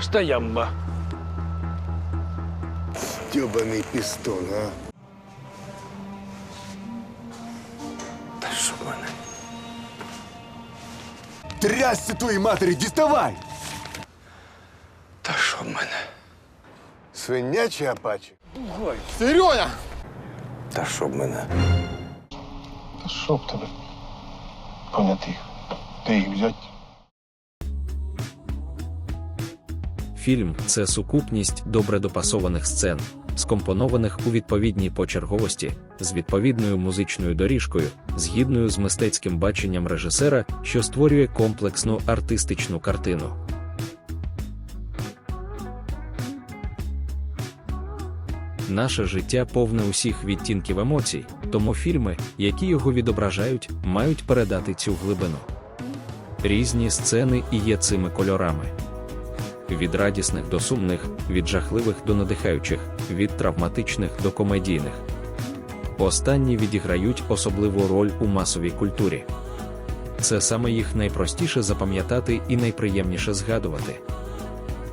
Стоямба. Стёбаный пистон, а? Та що в мене? Трясся твоей матери, діставай! Та що в мене? Свинячий апачі. Сереня! Та що в мене? Та що б тебе? Понятих. Де їх взяти? Фільм це сукупність добре допасованих сцен, скомпонованих у відповідній почерговості, з відповідною музичною доріжкою, згідною з мистецьким баченням режисера, що створює комплексну артистичну картину. Наше життя повне усіх відтінків емоцій, тому фільми, які його відображають, мають передати цю глибину. Різні сцени і є цими кольорами від радісних до сумних, від жахливих до надихаючих, від травматичних до комедійних. Останні відіграють особливу роль у масовій культурі. Це саме їх найпростіше запам'ятати і найприємніше згадувати.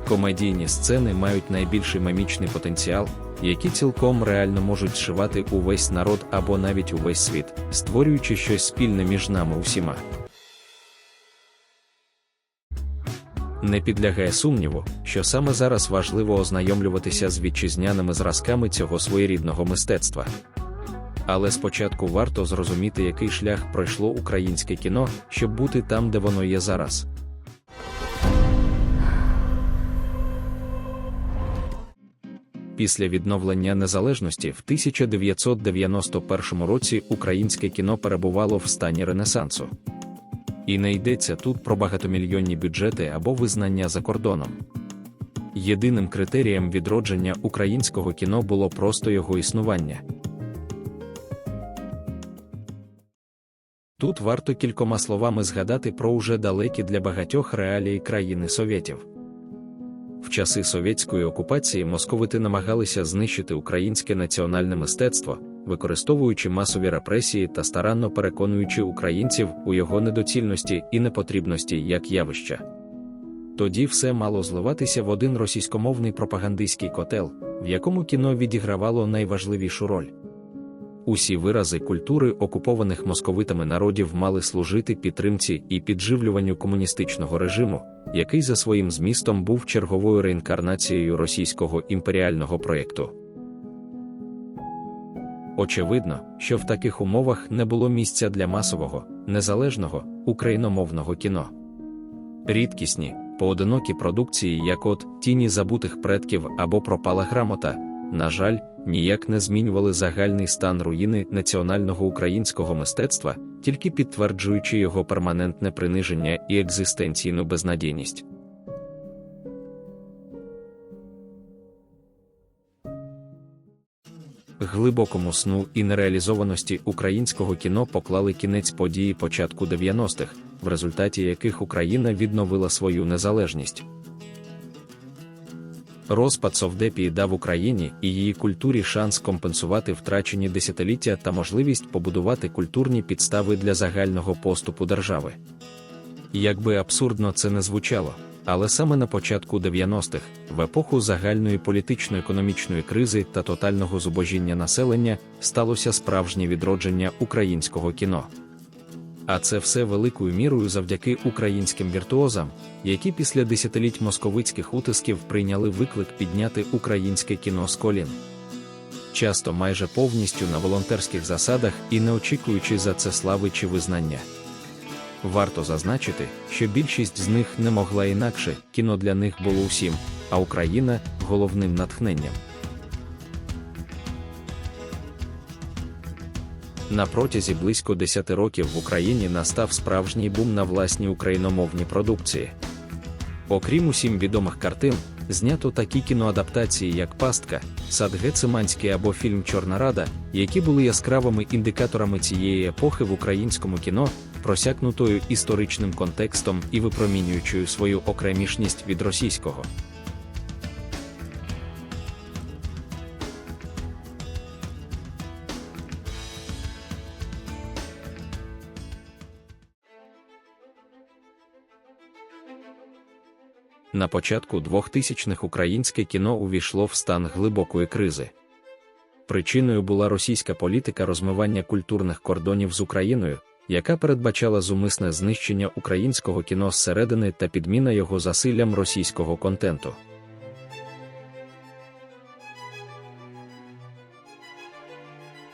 Комедійні сцени мають найбільший мемічний потенціал, які цілком реально можуть зшивати увесь народ або навіть увесь світ, створюючи щось спільне між нами усіма. Не підлягає сумніву, що саме зараз важливо ознайомлюватися з вітчизняними зразками цього своєрідного мистецтва. Але спочатку варто зрозуміти, який шлях пройшло українське кіно, щоб бути там, де воно є зараз. Після відновлення незалежності в 1991 році українське кіно перебувало в стані ренесансу. І не йдеться тут про багатомільйонні бюджети або визнання за кордоном. Єдиним критерієм відродження українського кіно було просто його існування. Тут варто кількома словами згадати про уже далекі для багатьох реалії країни совєтів. В часи совєтської окупації московити намагалися знищити українське національне мистецтво, використовуючи масові репресії та старанно переконуючи українців у його недоцільності і непотрібності як явища. Тоді все мало зливатися в один російськомовний пропагандистський котел, в якому кіно відігравало найважливішу роль. Усі вирази культури окупованих московитами народів мали служити підтримці і підживлюванню комуністичного режиму, який за своїм змістом був черговою реінкарнацією російського імперіального проєкту. Очевидно, що в таких умовах не було місця для масового, незалежного, україномовного кіно. Рідкісні, поодинокі продукції, як от тіні забутих предків або пропала грамота, на жаль, ніяк не змінювали загальний стан руїни національного українського мистецтва, тільки підтверджуючи його перманентне приниження і екзистенційну безнадійність. Глибокому сну і нереалізованості українського кіно поклали кінець події початку 90-х, в результаті яких Україна відновила свою незалежність. Розпад Совдепії дав Україні і її культурі шанс компенсувати втрачені десятиліття та можливість побудувати культурні підстави для загального поступу держави. Якби абсурдно це не звучало, але саме на початку 90-х, в епоху загальної політично-економічної кризи та тотального зубожіння населення, сталося справжнє відродження українського кіно. А це все великою мірою завдяки українським віртуозам, які після десятиліть московицьких утисків прийняли виклик підняти українське кіно з колін. Часто майже повністю на волонтерських засадах і не очікуючи за це слави чи визнання. Варто зазначити, що більшість з них не могла інакше, кіно для них було усім, а Україна головним натхненням. На протязі близько 10 років в Україні настав справжній бум на власні україномовні продукції. Окрім усім відомих картин, знято такі кіноадаптації, як Пастка, Сад Гециманський або фільм Чорна Рада, які були яскравими індикаторами цієї епохи в українському кіно, просякнутою історичним контекстом і випромінюючою свою окремішність від російського. На початку 2000-х українське кіно увійшло в стан глибокої кризи. Причиною була російська політика розмивання культурних кордонів з Україною, яка передбачала зумисне знищення українського кіно зсередини та підміна його засиллям російського контенту.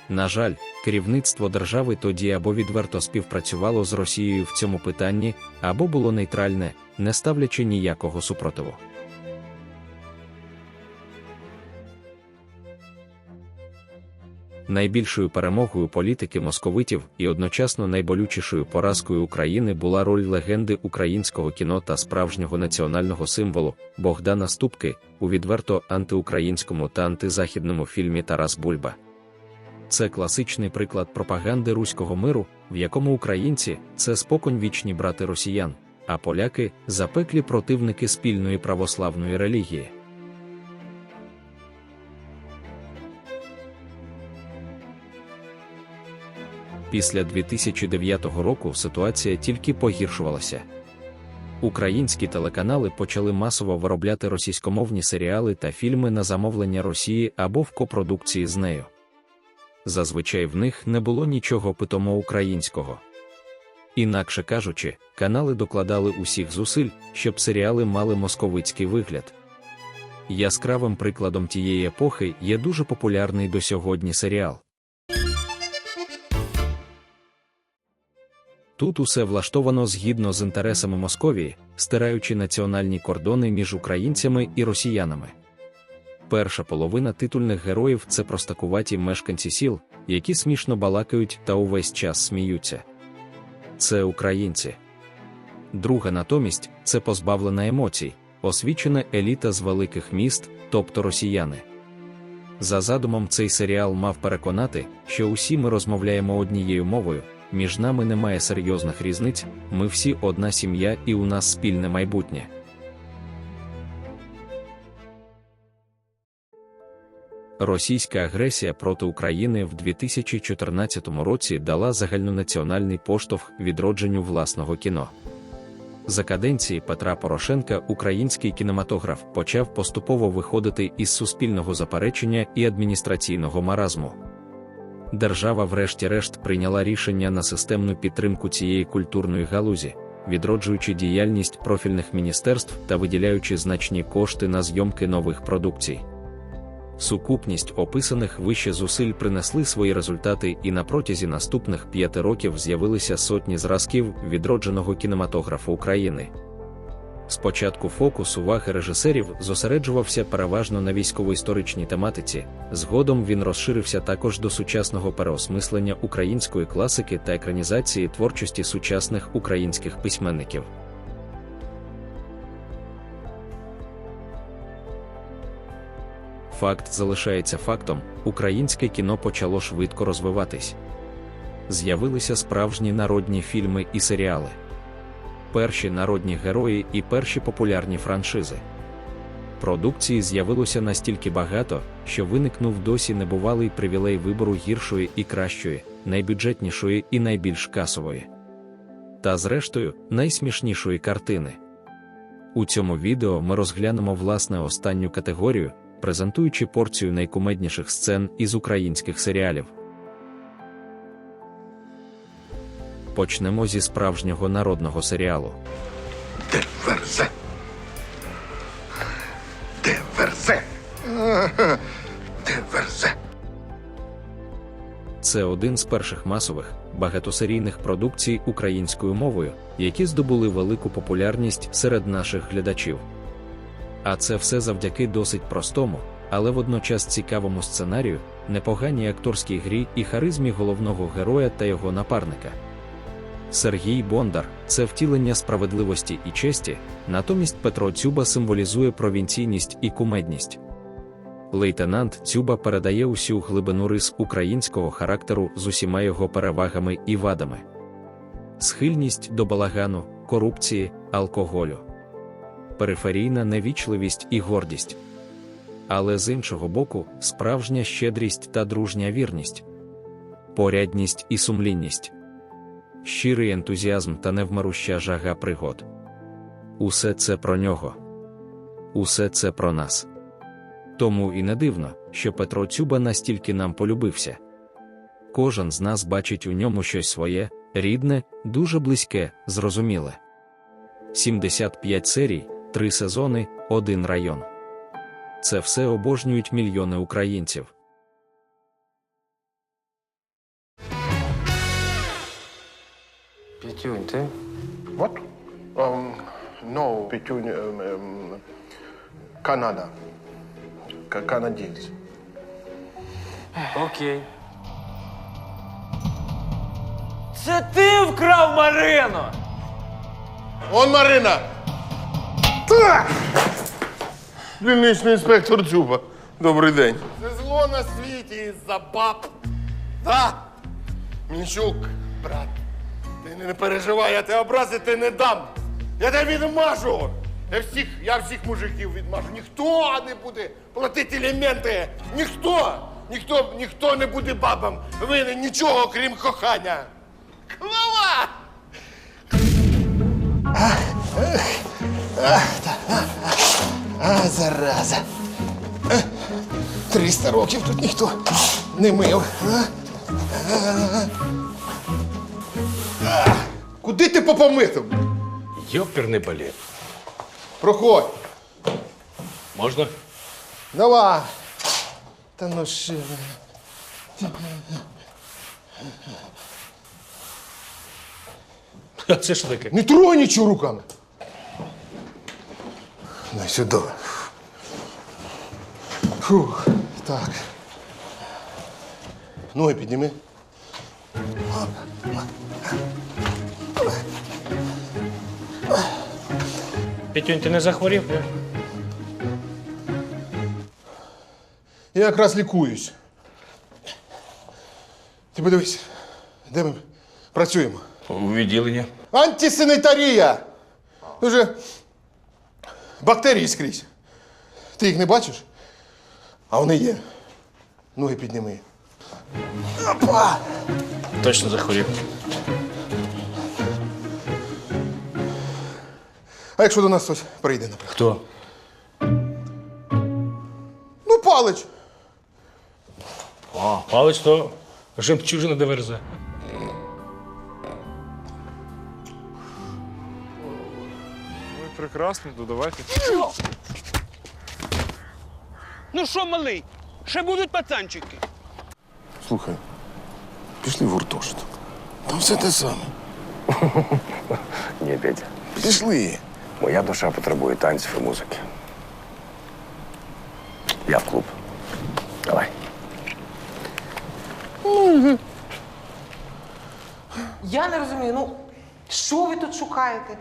На жаль, керівництво держави тоді або відверто співпрацювало з Росією в цьому питанні, або було нейтральне, не ставлячи ніякого супротиву. Найбільшою перемогою політики московитів і одночасно найболючішою поразкою України була роль легенди українського кіно та справжнього національного символу Богдана Ступки у відверто антиукраїнському та антизахідному фільмі Тарас Бульба. Це класичний приклад пропаганди руського миру, в якому українці це споконь вічні брати росіян, а поляки запеклі противники спільної православної релігії. Після 2009 року ситуація тільки погіршувалася. Українські телеканали почали масово виробляти російськомовні серіали та фільми на замовлення Росії або в копродукції з нею. Зазвичай в них не було нічого питомо українського. Інакше кажучи, канали докладали усіх зусиль, щоб серіали мали московицький вигляд. Яскравим прикладом тієї епохи є дуже популярний до сьогодні серіал. Тут усе влаштовано згідно з інтересами Московії, стираючи національні кордони між українцями і росіянами. Перша половина титульних героїв це простакуваті мешканці сіл, які смішно балакають та увесь час сміються. Це українці. Друга натомість це позбавлена емоцій, освічена еліта з великих міст, тобто росіяни. За задумом цей серіал мав переконати, що усі ми розмовляємо однією мовою, між нами немає серйозних різниць, ми всі одна сім'я і у нас спільне майбутнє. Російська агресія проти України в 2014 році дала загальнонаціональний поштовх відродженню власного кіно. За каденції Петра Порошенка український кінематограф почав поступово виходити із суспільного заперечення і адміністраційного маразму. Держава, врешті-решт, прийняла рішення на системну підтримку цієї культурної галузі, відроджуючи діяльність профільних міністерств та виділяючи значні кошти на зйомки нових продукцій. Сукупність описаних вище зусиль принесли свої результати, і на протязі наступних п'яти років з'явилися сотні зразків відродженого кінематографу України. Спочатку фокус уваги режисерів зосереджувався переважно на військово-історичній тематиці, згодом він розширився також до сучасного переосмислення української класики та екранізації творчості сучасних українських письменників. Факт залишається фактом: українське кіно почало швидко розвиватись. З'явилися справжні народні фільми і серіали, перші народні герої і перші популярні франшизи. Продукції з'явилося настільки багато, що виникнув досі небувалий привілей вибору гіршої і кращої, найбюджетнішої і найбільш касової. Та, зрештою, найсмішнішої картини. У цьому відео ми розглянемо власне останню категорію, презентуючи порцію найкумедніших сцен із українських серіалів. Почнемо зі справжнього народного серіалу. Де верзе? Де верзе? Де верзе? Це один з перших масових багатосерійних продукцій українською мовою, які здобули велику популярність серед наших глядачів. А це все завдяки досить простому, але водночас цікавому сценарію, непоганій акторській грі і харизмі головного героя та його напарника. Сергій Бондар це втілення справедливості і честі, натомість Петро Цюба символізує провінційність і кумедність. Лейтенант Цюба передає усю глибину рис українського характеру з усіма його перевагами і вадами. Схильність до балагану, корупції, алкоголю, периферійна невічливість і гордість. Але з іншого боку, справжня щедрість та дружня вірність, порядність і сумлінність, щирий ентузіазм та невмируща жага пригод. Усе це про нього. усе це про нас. Тому і не дивно, що Петро Цюба настільки нам полюбився. Кожен з нас бачить у ньому щось своє, рідне, дуже близьке, зрозуміле. 75 серій, 3 сезони, один район. Це все обожнюють мільйони українців. П'ятюнь, ти? What? Um, no, Петюнь, ем, ем, Канада. К- Канадець. Окей. Це ти вкрав Марину! Он Марина! Дільничний інспектор Дзюба. Добрий день. Це зло на світі із-за баб. Да? Мінчук, брат, Ти не переживай, я тебе образити не дам. Я тебе відмажу. Я всіх, я всіх мужиків відмажу. Ніхто не буде платити елементи. Ніхто, ніхто, ніхто не буде бабам винен нічого, крім кохання. Клава! А, зараза. Е, 300 років тут ніхто не мив. а? А. А. Куди ти попомитив? Йоперний балет. Проходь. Можна? Давай. Та ну ще. А це що таке? Не трогай нічого руками. На сюди. Фух, так. Ноги підніми. Петюнь, ти не захворів? Я якраз лікуюсь. Ти подивись, де ми працюємо. У відділенні. Антисанітарія! Дуже бактерії скрізь. Ти їх не бачиш? А вони є. Ноги підніми. Опа! Точно захворів. А якщо до нас хтось прийде, наприклад? Хто? Ну, палич. А, палець то жемчужина диверзе. Ой, прекрасно, то давайте. Ну що, малий, ще будуть пацанчики? Слухай, пішли в гуртожиток. Там все те саме. Ні, Петя. Пішли. Моя душа потребує танців і музики. Я в клуб. Давай. Я не розумію, ну що ви тут шукаєте?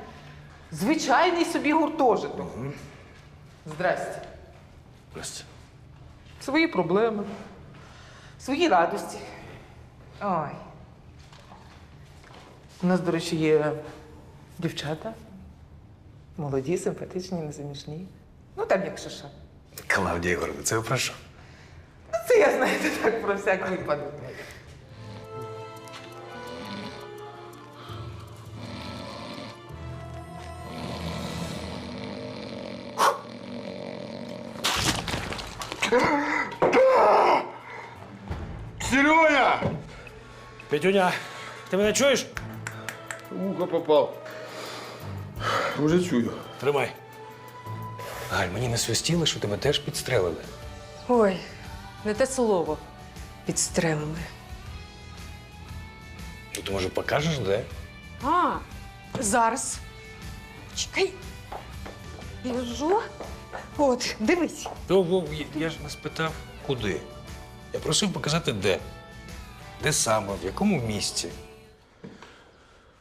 Звичайний собі гуртожиток. Здрасте. Здрасте. Свої проблеми, свої радості. Ой. У нас, до речі, є дівчата. Молоді, симпатичні, незаміжні. Ну, там як шиша. Клавдія Ігорівна, це ви про що? Ну, це я, знаєте, так про всяк випадок. Сереня! Петюня, ти мене чуєш? Вухо попав. Уже чую. Тримай. Галь, мені не свистіло, що тебе теж підстрелили. Ой, не те слово. Підстрелили. Ну, ти, може, покажеш, де? А, зараз. Чекай. Біжу. От, дивись. То, Вов, я- я ж не спитав, куди. Я просив показати, де. Де саме, в якому місці.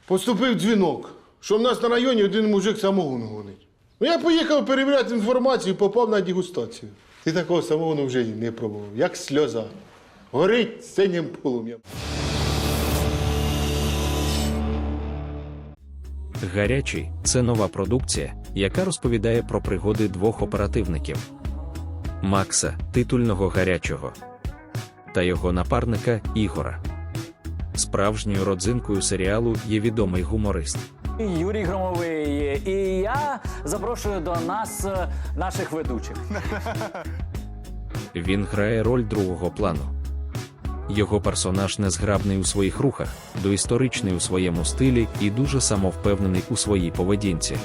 Поступив дзвінок, що в нас на районі один мужик самогон гонить. Ну я поїхав перевіряти інформацію попав на дегустацію. Ти такого самогону вже не пробував, як сльоза. Горить синім полум'ям. Гарячий це нова продукція, яка розповідає про пригоди двох оперативників: Макса, титульного гарячого, та його напарника Ігора. Справжньою родзинкою серіалу є відомий гуморист. Юрій Громовий. І я запрошую до нас е, наших ведучих. Він грає роль другого плану. Його персонаж незграбний у своїх рухах, доісторичний у своєму стилі і дуже самовпевнений у своїй поведінці.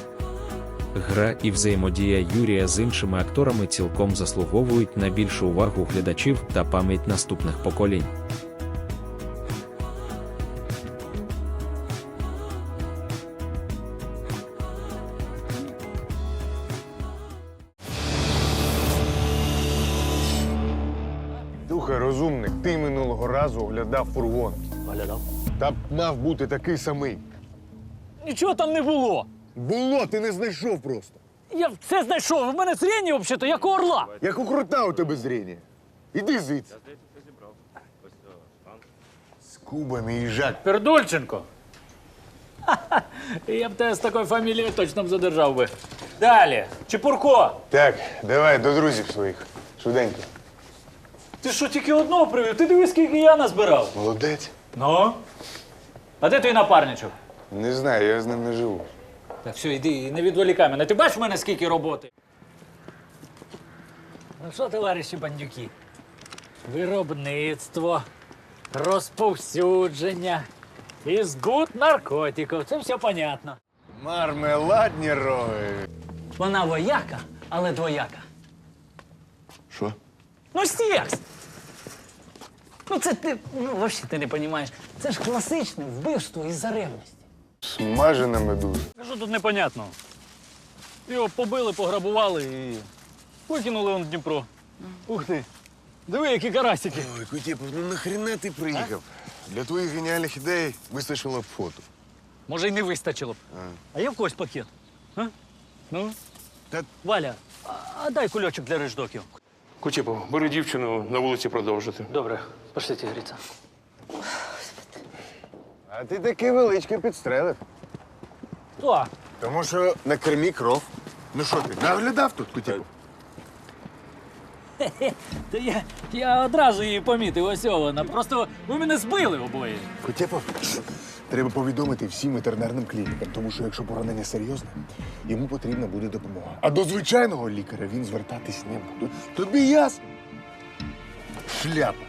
Гра і взаємодія Юрія з іншими акторами цілком заслуговують на більшу увагу глядачів та пам'ять наступних поколінь. Разу фургон. Оглядав. Та мав бути такий самий. Нічого там не було. Було, ти не знайшов просто. Я все знайшов. У мене зріння взагалі, як у орла. Як у крута у тебе зріння. Іди звідси. З кубами їжак. Пердульченко. Я б тебе з такою фамілією точно б задержав би. Далі. Чепурко. Так, давай до друзів своїх. Швиденько. Ти що, тільки одного привів? Ти дивись, скільки я назбирав. Молодець. Ну? А де твій напарничок? Не знаю, я з ним не живу. Так, все, йди, не відволікай мене. Ти бачиш в мене скільки роботи? Ну що, товариші бандюки? Виробництво, розповсюдження і збут наркотиків. Це все понятно. Мармеладні роги. Вона вояка, але двояка. Що? Ну, секс! Ну, це ти, ну, взагалі ти не розумієш. Це ж класичне вбивство із-за ревності. Смажена медуза. А що тут непонятно? Його побили, пограбували і викинули он в Дніпро. Ух ти! Диви, які карасики. Ой, Кутєпов, ну нахрена ти приїхав? Для твоїх геніальних ідей вистачило б фото. Може, й не вистачило б. А є в когось пакет? А? Ну? Та- Валя, а, а дай кульочок для риждоків. Кутєпов, бери дівчину на вулиці продовжити. Добре, пошліть гріться. А ти такий величкий підстрелив. Хто? Тому що на кермі кров. Ну що ти, наглядав тут, Кутєпов? Та я, я одразу її помітив, ось вона. Просто ви мене збили обоє. Кутєпов, треба повідомити всім ветеринарним клінікам, тому що якщо поранення серйозне, йому потрібна буде допомога. А до звичайного лікаря він звертатись не буде. Тобі ясно? Шляпа.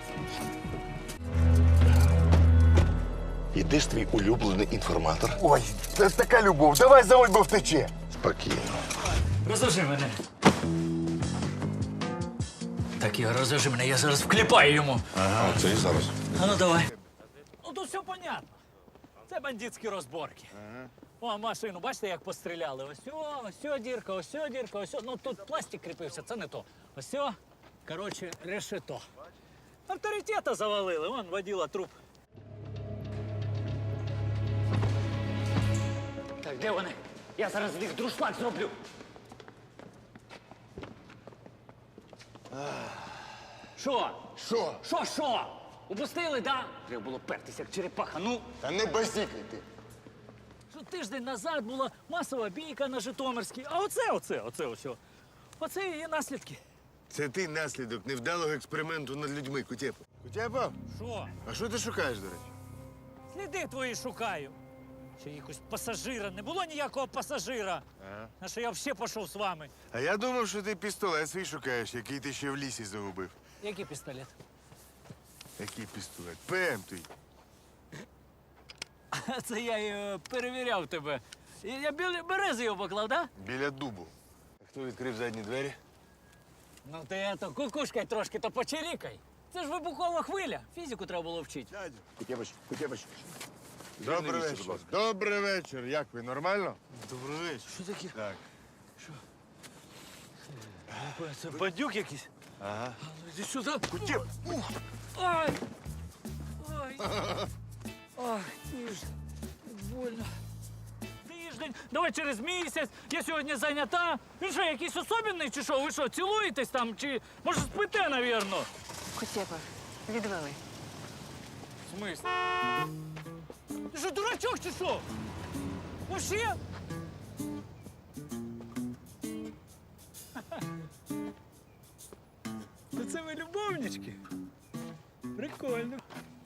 І де ж твій улюблений інформатор? Ой, це ж така любов. Давай заводь, бо втече. Спокійно. Розв'яжи мене. Так, Ігор, розв'яжи мене, я зараз вкліпаю йому. Ага, це і зараз. А ну давай. Ну тут все понятно. Це бандитські розборки. О, машину, бачите, як постріляли? Ось о, ось о дірка, ось о дірка, ось о. Ну тут пластик кріпився, це не то. Ось о, коротше, решето. Авторитета завалили, вон воділа труп. Так, де вони? Я зараз з них друшлак зроблю. Що? Що? Що, що? Упустили, да? Треба було пертися, як черепаха. Ну, Та не базікай ти. що тиждень назад була масова бійка на Житомирській. А оце, оце, оце, оце. Оце і є наслідки. Це ти наслідок невдалого експерименту над людьми, Кутєпов. Кутєпов, Що? а що ти шукаєш, до речі? Сліди твої шукаю. Ще якось пасажира. Не було ніякого пасажира. А що я взагалі пішов з вами. А я думав, що ти пістолет свій шукаєш, який ти ще в лісі загубив. Який пістолет? Який пістолет? ПМ твій. Це я е, перевіряв тебе. І Я біля берези його поклав, да? Біля дубу. А хто відкрив задні двері? Ну ти то кукушкай трошки, то почерікай. Це ж вибухова хвиля. Фізику треба було вчити. Дядю. Кутєпоч, Кутєпоч. Добрий вечір. Добрий вечір. Як ви? Нормально? Добрий вечір. Що таке? Так. Це бандюк якийсь? Ага. Іди сюди. Кутєп. Ай! Ай! Ай, тиждень. Больно. Тиждень. Давай через місяць. Я сьогодні зайнята. Він що, якийсь особенний чи що? Ви що, цілуєтесь там? Чи може спите, навірно? Кутєпа, відвели. В смислі? Ти що, дурачок чи що? Вообще? Та це ви любовнички? Прикольно,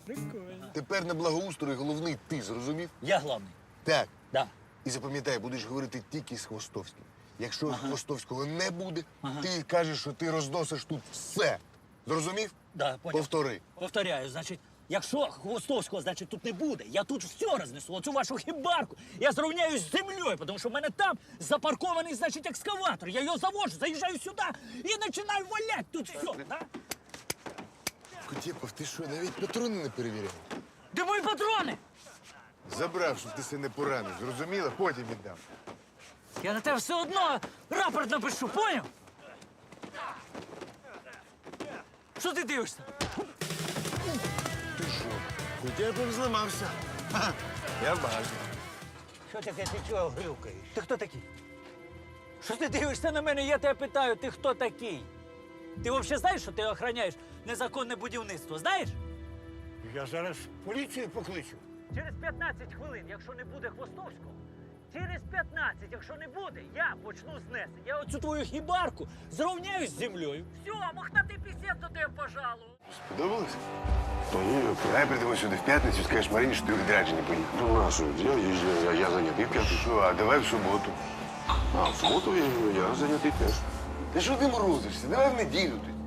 прикольно. Тепер на благоустрої головний ти, зрозумів? Я главний. Так. Да. І запам'ятай, будеш говорити тільки з Хвостовським. Якщо Хвостовського не буде, ти кажеш, що ти розносиш тут все. Зрозумів? Да. Повтори. Повторяю, значить, якщо Хвостовського, значить, тут не буде, я тут все рознесу, оцю вашу хібарку. Я зрівняюсь з землею, тому що в мене там запаркований, значить, екскаватор. Я його завожу, заїжджаю сюди і починаю валяти тут все. Да? Кутєпов, ти що, навіть патрони не перевіряв? Де мої патрони? Забрав, щоб ти себе не поранив. Зрозуміло? Потім віддам. Я на тебе все одно рапорт напишу, поняв? Що ти дивишся? Кутєпов зламався. Ха, Я бажаю. Що таке ти чого глюкаєш? Ти хто такий? Що ти дивишся на мене? Я тебе питаю, ти хто такий? Ти взагалі знаєш, що ти охороняєш незаконне будівництво? Знаєш? Я зараз поліцію покличу. Через 15 хвилин, якщо не буде Хвостовського, через 15, якщо не буде, я почну знесення. Я оцю твою хібарку зрівняюсь з землею. Все, мохнатий пісець до тебе пожалуй. Подобалось? Та ні, Давай прийдемо сюди в п'ятницю, скажеш Марині, що ти відрядження поїхав. ну нашу, я, я, я, я зайнятий п'ятницю. Що, а давай в суботу. А в суботу я, я зайнятий теж. Ти що ти морозишся? Давай в неділю тоді.